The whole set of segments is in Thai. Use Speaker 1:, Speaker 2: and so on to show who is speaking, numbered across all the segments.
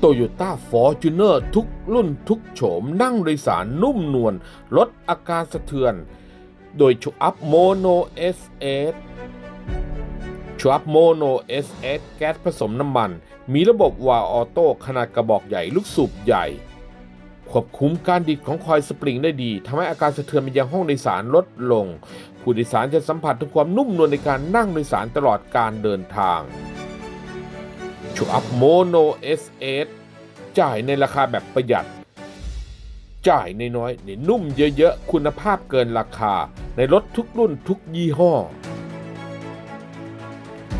Speaker 1: โตโยต้าฟอร์จูเนอร์ทุกรุ่นทุกโฉมนั่งโดยสารนุ่มนวลลดอาการสะเทือน โดยชูอัพโมโนเอสเอสชูอัพโมโนเอสเอสแก๊สผสมน้ำมัน มีระบบวาล์วออโต้ขนาดกระบอกใหญ่ลูกสูบใหญ่ ควบคุมการดิดของคอยสปริงได้ดีทำให้อาการสะเทือนไปยังห้องโดยสารลดลง ผู้โดยสารจะสัมผัสถึงความนุ่มนวลในการนั่งโดยสารตลอดการเดินทาง ชูอัพโมโนเอสเอสจ่ายในราคาแบบประหยัด จ่ายในน้อยในนุ่มเยอะๆ คุณภาพเกินราคาในรถทุกรุ่นทุกยี่ห้อ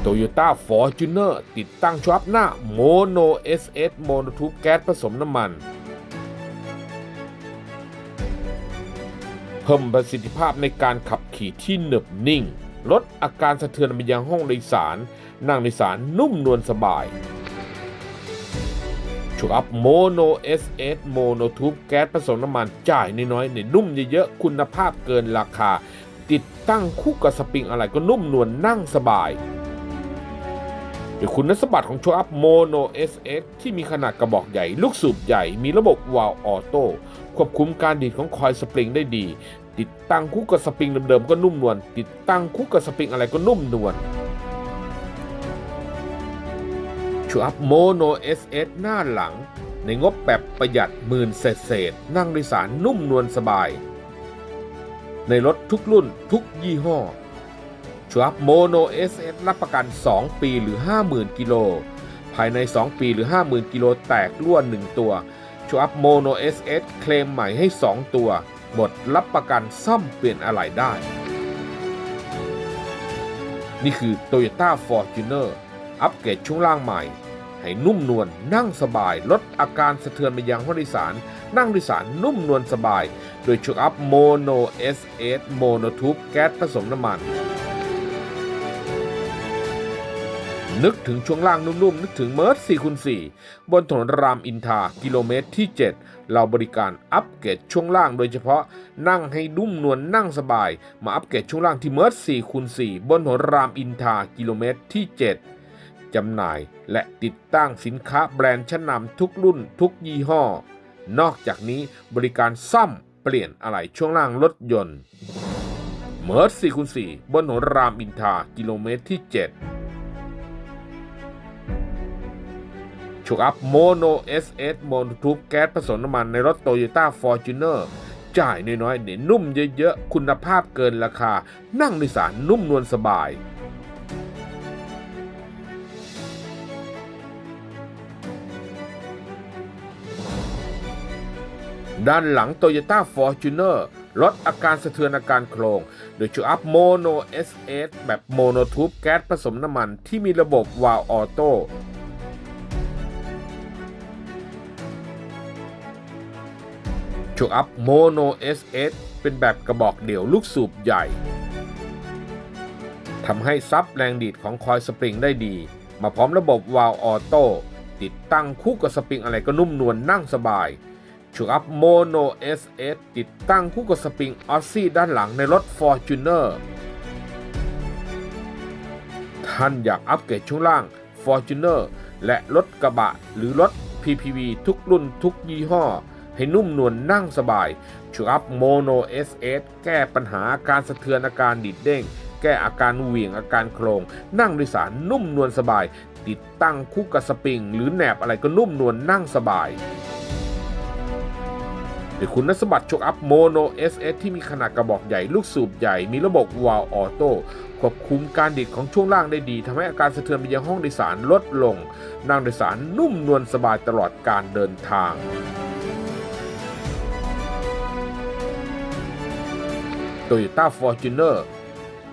Speaker 1: Toyota Fortuner ติดตั้งชูอัพหน้า Mono SS Mono Tube แก๊สผสมน้ำมัน เพิ่มประสิทธิภาพในการขับขี่ที่หนึบนิ่ง ลดอาการสะเทือนไปยังห้องโดยสาร นั่งโดยสารนุ่มนวลสบายชูอัพโมโน SS โมโนทูบแก๊สผสมน้ำมันจ่ายน้อยๆในนุ่มเยอะๆ คุณภาพเกินราคา ติดตั้งคู่กับสปริงอะไรก็นุ่มนวลนั่งสบายโดยคุณสมบัติของชูอัพโมโน SS ที่มีขนาดกระบอกใหญ่ ลูกสูบใหญ่ มีระบบวาล์วออโต้ควบคุมการดีดของคอยสปริงได้ดี ติดตั้งคู่กับสปริงเดิมๆก็นุ่มนวลติดตั้งคู่กับสปริงอะไรก็นุ่มนวลชูอัพโมโน SS หน้าหลัง ในงบแบบประหยัดหมื่นเศษเศษๆนั่งโดยสารนุ่มนวลสบาย ในรถทุกรุ่นทุกยี่ห้อชูอัพโมโน SS รับประกัน 2 ปีหรือ 50,000 กิโล ภายใน 2 ปีหรือ 50,000 กิโลแตกล้วน1ตัวชูอัพโมโน SS เคลมใหม่ให้ 2 ตัว หมดรับประกันซ่อมเปลี่ยนอะไหล่ได้ นี่คือ Toyota Fortuner อัปเกรดช่วงล่างใหม่ ให้นุ่มนวลนั่งสบาย ลดอาการสะเทือนไปยังห้องโดยสาร นั่งโดยสารนุ่มนวลสบาย โดยชุกอัพโมโน SS โมโนทูบแก๊สผสมน้ำมันนึกถึงช่วงล่างนุ่มๆ นึกถึงเมิร์ส4คูณ4บนถนนรามอินทา กิโลเมตรที่ 7 เราบริการอัปเกรดช่วงล่างโดยเฉพาะนั่งให้นุ่มนวลนั่งสบาย มาอัปเกรดช่วงล่างที่เมิร์ส4คูณ4บนถนนรามอินทากิโลเมตรที่ 7 จำหน่ายและติดตั้งสินค้าแบรนด์ชั้นนำทุกรุ่นทุกยี่ห้อ นอกจากนี้บริการซ่อมเปลี่ยนอะไหล่ช่วงล่างรถยนต์เมิร์ส4คูณ4บนถนนรามอินทากิโลเมตรที่ 7 ชุกอัพโมโน SS โมโนทูบแก๊สผสมน้ำมันในรถ Toyota Fortuner จ่ายน้อยๆเน้นนุ่มเยอะๆ คุณภาพเกินราคา นั่งโดยสารนุ่มนวลสบายด้านหลัง Toyota Fortuner ลดอาการสะเทือนอาการโครง โดยชูอัพโมโน SS แบบโมโนทูบแก๊สผสมน้ำมันที่มีระบบวาล์วออโต้ ชูอัพโมโน SS เป็นแบบกระบอกเดี่ยวลูกสูบใหญ่ทำให้ซับแรงดีดของคอยสปริงได้ดี มาพร้อมระบบวาล์วออโต้ติดตั้งคู่กับสปริงอะไรก็นุ่มนวลนั่งสบายชูอัพโมโน SS ติดตั้งคู่กับสปริงออซซี่ด้านหลังในรถ Fortuner ท่านอยากอัปเกรดช่วงล่าง Fortuner และรถกระบะหรือรถ PPV ทุกรุ่นทุกยี่ห้อ ให้นุ่มนวลนั่งสบายชูอัพโมโน SS แก้ปัญหาอาการสะเทือนอาการดิดเด้ง แก้อาการเหวี่ยงอาการโครง นั่งโดยสารนุ่มนวลสบาย ติดตั้งคู่กับสปริง หรือแหนบอะไรก็นุ่มนวลนั่งสบายโดยคุณสมบัติชกอัพโมโน SS ที่มีขนาดกระบอกใหญ่ลูกสูบใหญ่ มีระบบวาล์วออโต้ควบคุมการดิดของช่วงล่างได้ดีทำให้อาการสะเทือนไปยังห้องโดยสารลดลง นั่งโดยสารนุ่มนวลสบายตลอดการเดินทาง Toyota Fortuner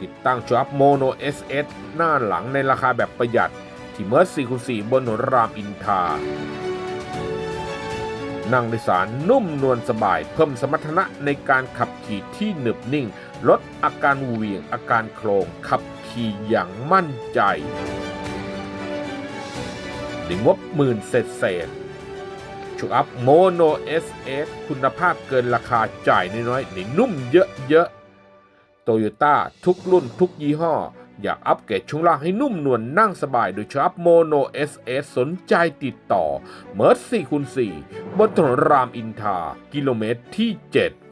Speaker 1: ติดตั้งชับโมโน SS หน้าหลังในราคาแบบประหยัด ที่เมิร์4คูณ4บนถนนรามอินทา นั่งโดยสารนุ่มนวลสบาย เพิ่มสมรรถนะในการขับขี่ที่หนึบนิ่ง ลดอาการเหวี่ยงอาการโครง ขับขี่อย่างมั่นใจด้วยงบหมื่นเศษเศษชูอัพโมโน SS คุณภาพเกินราคาจ่ายน้อยๆในนุ่มเยอะๆ โตโยต้าทุกรุ่นทุกยี่ห้อ อยากอัปเกรดช่วงล่างให้นุ่มนวลนั่งสบายโดยชอัพโมโน SS สนใจติดต่อ เมอร์ด4คูณ4บนถนนรามอินทา กิโลเมตรที่ 7